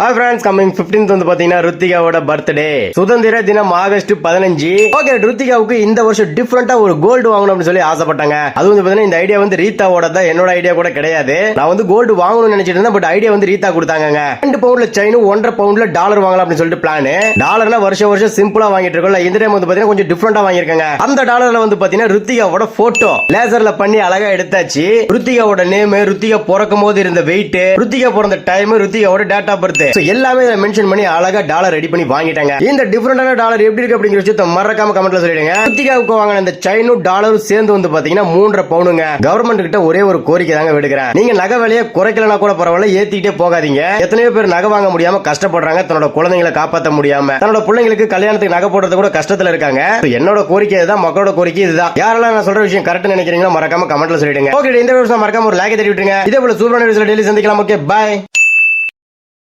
Hi friends coming 15th வந்து பாத்தீங்கன்னா ருத்திகாவோட birthday சுதந்திர தினம் ஆகஸ்ட் பதினஞ்சு. ஓகே ருத்திகாவுக்கு இந்த வருஷம் டிஃப்ரெண்டா ஒரு கோல்டு வாங்கணும் அப்படின்னு சொல்லி ஆசைப்பட்டாங்க. அது வந்து பாத்தீங்கன்னா இந்த ஐடியா வந்து ரீதாவோட தான் என்னோட ஐடியா கூட கிடையாது. நான் வந்து கோல்டு வாங்கணும்னு நினைச்சிட்டு இருந்தேன் பட் ஐடியா வந்து ரீதா கொடுத்தாங்க ரெண்டு பவுண்ட்ல செயினும் ஒன்றரை பவுண்ட்ல டாலர் வாங்கலாம் அப்படின்னு சொல்லிட்டு பிளான் டாலர்னா வருஷம் வருஷம் சிம்பிளா வாங்கிட்டு இருக்கோம்ல இந்த டைம் வந்து பாத்தீங்கன்னா கொஞ்சம் டிஃப்ரெண்டா வாங்கியிருக்காங்க. அந்த டாலர்ல வந்து பாத்தீங்கன்னா ருத்திகாவோட போட்டோ லேசர்ல பண்ணி அழகா எடுத்தாச்சு. ருத்திகாவோட நேம் ருத்திகா பிறக்கும் போது இருந்த வெயிட் ருத்திகா பிறந்த டைம் ருத்திகாவோட டேட் ஆஃப் பர்த் எல்லாமே இதில் மென்ஷன் பண்ணி அழகா டாலர் ரெடி பண்ணி வாங்கிட்டாங்க. இந்த டிஃப்ரெண்டான டாலர் எப்படி இருக்கு அப்படிங்கிற விஷயத்த மறக்காம கமெண்ட்ல சொல்லிடுங்க. ருத்திகாவுக்கு வாங்கின இந்த சைனும் டாலரும் சேர்ந்து வந்து பாத்தீங்கன்னா மூன்றரை பவுனுங்க. கவர்மெண்ட் கிட்ட ஒரே ஒரு கோரிக்கை தாங்க விடுக்கிறேன். நீங்க நகை விலையை குறைக்கலனா கூட பரவாயில்ல ஏத்திக்கிட்டே போகாதீங்க. எத்தனையோ பேர் நகை வாங்க முடியாம கஷ்டப்படுறாங்க. தன்னோட குழந்தைங்களை காப்பாற்ற முடியாம. தன்னோட பிள்ளைங்களுக்கு கல்யாணத்துக்கு நகை போடுறது கூட கஷ்டத்துல இருக்காங்க. என்னோட கோரிக்கை இதுதான் மக்களோட கோரிக்கை இதுதான். யாரெல்லாம் நான் சொல்ற விஷயம் கரெக்ட் நினைக்கிறீங்களோ மறக்காம கமெண்ட்ல சொல்லிடுங்க. ஓகே இந்த விஷயம் மறக்காம ஒரு லைக் தட்டி விட்டுருங்க. இதே போல சூப்பரான வீடியோஸ்ல டெய்லி சந்திக்கலாம். Okay bye